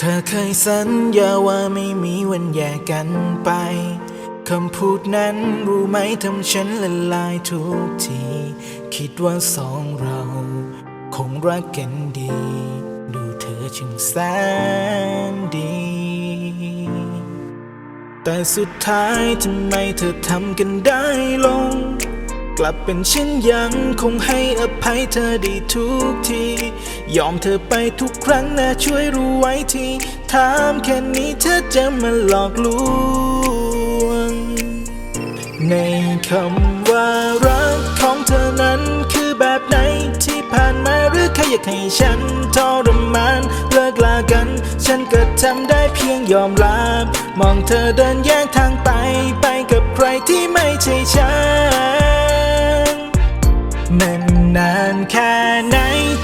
เธอเคยสัญญาว่าไม่มีวันแยกกันไป คำพูดนั้นรู้ไหมทำฉันละลายทุกที คิดว่าสองเรา คงรักกันดี ดูเธอจึงแสนดี แต่สุดท้ายทำไมเธอทำกันได้ลง กลับเป็นฉันยังคงให้อภัยเธอได้ทุกที ยอมเธอไปทุกครั้งนะช่วยรู้ไว้ทีถามแค่นี้เธอจะมาหลอกลวง ในคำว่ารักของเธอนั้นคือแบบไหนที่ผ่านมาหรือแค่อยากให้ฉันทรมานเลิกลากัน ฉันก็ทำได้เพียงยอมรับ มองเธอเดินแยกทางไปไปกับใครที่ไม่ใช่ฉัน ไหน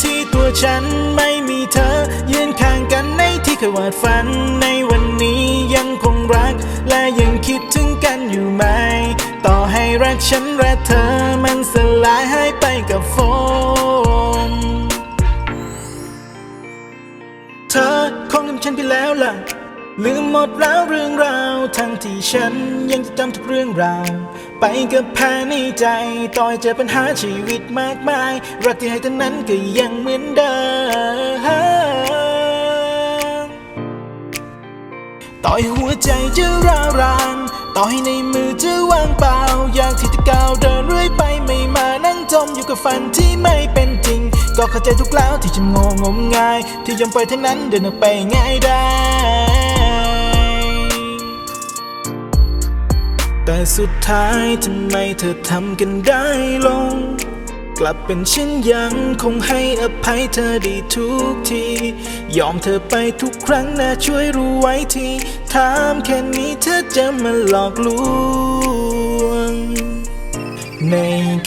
ที่ตัวฉันไม่มีเธอ ยืนข้างกันในที่เคยวาดฝัน ในวันนี้ยังคงรัก และยังคิดถึงกันอยู่ไหม ต่อให้รักฉันและเธอมันสลายหายไปกับฝนเธอคงลืมฉันไปแล้วล่ะ ลืมหมดแล้วเรื่องราว ทั้งที่ฉันยังจะจำทุกเรื่องราว ไปกับแพ้ในใจต่อยเจอปัญหาชีวิตมากมาย รักที่ให้เท่านั้นก็ยังเหมือนเดิม ต่อให้หัวใจจะร้าวรานต่อให้ในมือจะว่างเปล่า อยากที่จะก้าวเดินเรื่อยไปไม่มานั่งจมอยู่กับฝันที่ไม่เป็นจริง ก็เข้าใจทุกแล้วที่จะงงงมงาย ที่ยอมปล่อยทั้งนั้นเดินออกไปง่ายได้ แต่สุดท้ายทำไมเธอทำกันได้ลง กลับเป็นฉันยังคงให้อภัยเธอได้ทุกที ยอมเธอไปทุกครั้งนะช่วยรู้ไว้ทีถามแค่นี้เธอจะมาหลอกลวง ใน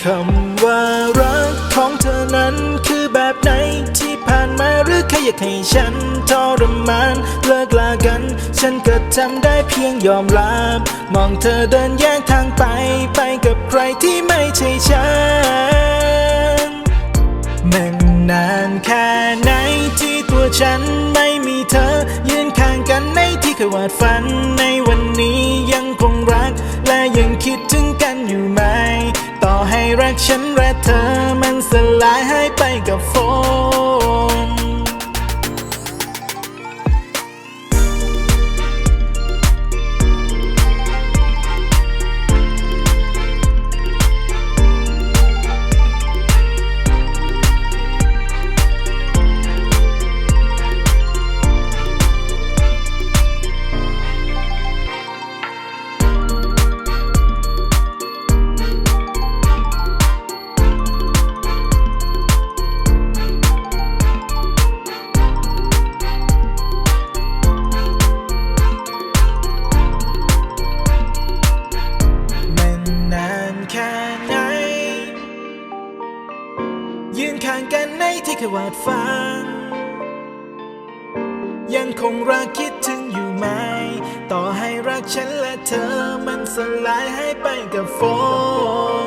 คำว่ารักของเธอนั้นคือแบบไหนที่ผ่านมาหรือแค่อยากให้ฉันทรมานเลิกลากัน ฉันก็ทำได้เพียงยอมรับมองเธอเดินแยกทางไป ไปกับใครที่ไม่ใช่ฉันมันนานแค่ไหนที่ตัวฉันไม่มีเธอ ยืนข้างกันในที่เคยวาดฝัน ฉันและเธอมันสลายหายไปกับฝน แค่วาดฝัน ยังคงรักคิดถึงอยู่ไหม ต่อให้รักฉันและเธอมันสลายให้ไปกับฝน